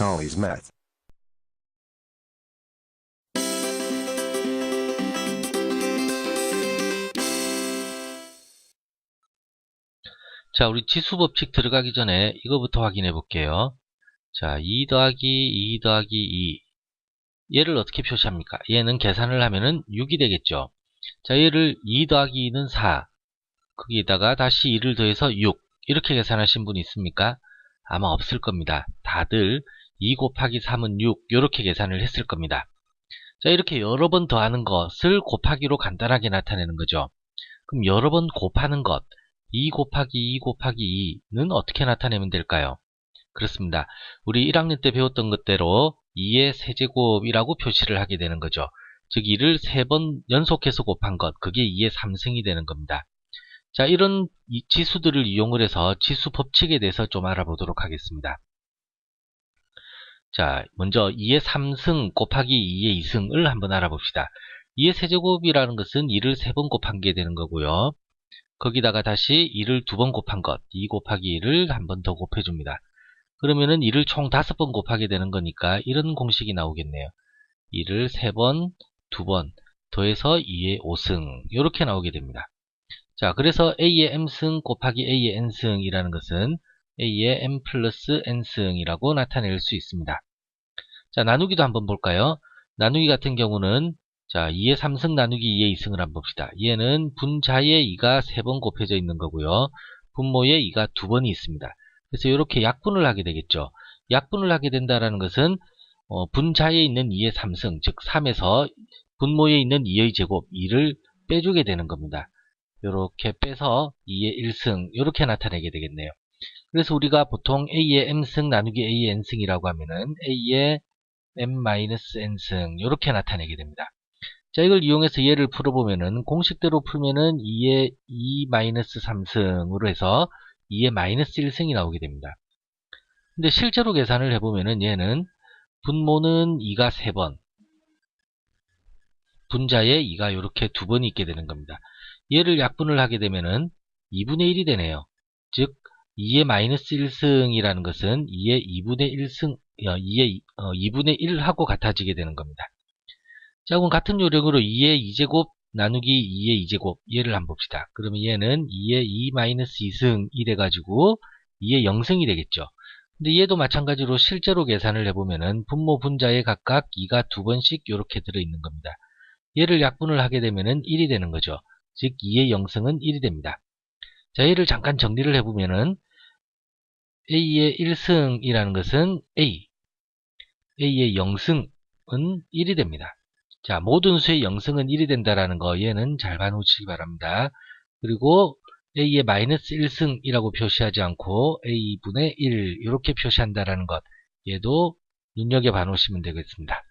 Charlie's Math. 자, 우리 지수 법칙 들어가기 전에 이거부터 확인해 볼게요. 자, 2 더하기 2 더하기 2. 얘를 어떻게 표시합니까? 얘는 계산을 하면은 6이 되겠죠. 자, 얘를 2 더하기 2는 4. 거기에다가 다시 2를 더해서 6. 이렇게 계산하신 분 있습니까? 아마 없을 겁니다. 다들 2 곱하기 3은 6. 이렇게 계산을 했을 겁니다. 자, 이렇게 여러 번 더하는 것을 곱하기로 간단하게 나타내는 거죠. 그럼 여러 번 곱하는 것, 2 곱하기 2 곱하기 2는 어떻게 나타내면 될까요? 그렇습니다. 우리 1학년 때 배웠던 것대로 2의 세제곱이라고 표시를 하게 되는 거죠. 즉 2를 3번 연속해서 곱한 것, 그게 2의 3승이 되는 겁니다. 자, 이런 지수들을 이용을 해서 지수 법칙에 대해서 좀 알아보도록 하겠습니다. 자, 먼저 2의 3승 곱하기 2의 2승을 한번 알아봅시다. 2의 세제곱이라는 것은 2를 3번 곱한 게 되는 거고요. 거기다가 다시 2를 두번 곱한 것, 2 곱하기 2를 한 번 더 곱해줍니다. 그러면은 2를 총 다섯 번 곱하게 되는 거니까 이런 공식이 나오겠네요. 2를 세 번, 두번 더해서 2의 5승 이렇게 나오게 됩니다. 자, 그래서 A의 M승 곱하기 A의 N승이라는 것은 A의 M 플러스 N승이라고 나타낼 수 있습니다. 자, 나누기도 한번 볼까요? 나누기 같은 경우는 자, 2의 3승 나누기 2의 2승을 한번 봅시다. 얘는 분자에 2가 3번 곱해져 있는 거고요. 분모에 2가 2번이 있습니다. 그래서 이렇게 약분을 하게 되겠죠. 약분을 하게 된다는 것은 어, 분자에 있는 2의 3승, 즉 3에서 분모에 있는 2의 제곱 2를 빼주게 되는 겁니다. 이렇게 빼서 2의 1승 이렇게 나타내게 되겠네요. 그래서 우리가 보통 A의 M승 나누기 A의 N승이라고 하면은 A의 M-N승 이렇게 나타내게 됩니다. 자, 이걸 이용해서 얘를 풀어보면은 공식대로 풀면은 2의 2-3승으로 해서 2의 마이너스 1승이 나오게 됩니다. 근데 실제로 계산을 해보면은 얘는 분모는 2가 3번, 분자에 2가 이렇게 두 번 있게 되는 겁니다. 얘를 약분을 하게 되면은 2분의 1이 되네요. 즉 2의 마이너스 1승이라는 것은 2의 2분의 1승, 2의 2분의 1하고 같아지게 되는 겁니다. 자, 그럼 같은 요령으로 2의 2제곱 나누기 2의 2제곱 얘를 한번 봅시다. 그러면 얘는 2의 2-2승이 돼가지고 2의 0승이 되겠죠. 근데 얘도 마찬가지로 실제로 계산을 해보면은 분모 분자에 각각 2가 두 번씩 이렇게 들어있는 겁니다. 얘를 약분을 하게 되면은 1이 되는 거죠. 즉 2의 0승은 1이 됩니다. 자, 얘를 잠깐 정리를 해보면은 A의 1승이라는 것은 A, A의 0승은 1이 됩니다. 자, 모든 수의 0승은 1이 된다라는 거 얘는 잘 봐놓으시기 바랍니다. 그리고 A의 마이너스 1승이라고 표시하지 않고 A분의 1 이렇게 표시한다라는 것 얘도 눈여겨봐 놓으시면 되겠습니다.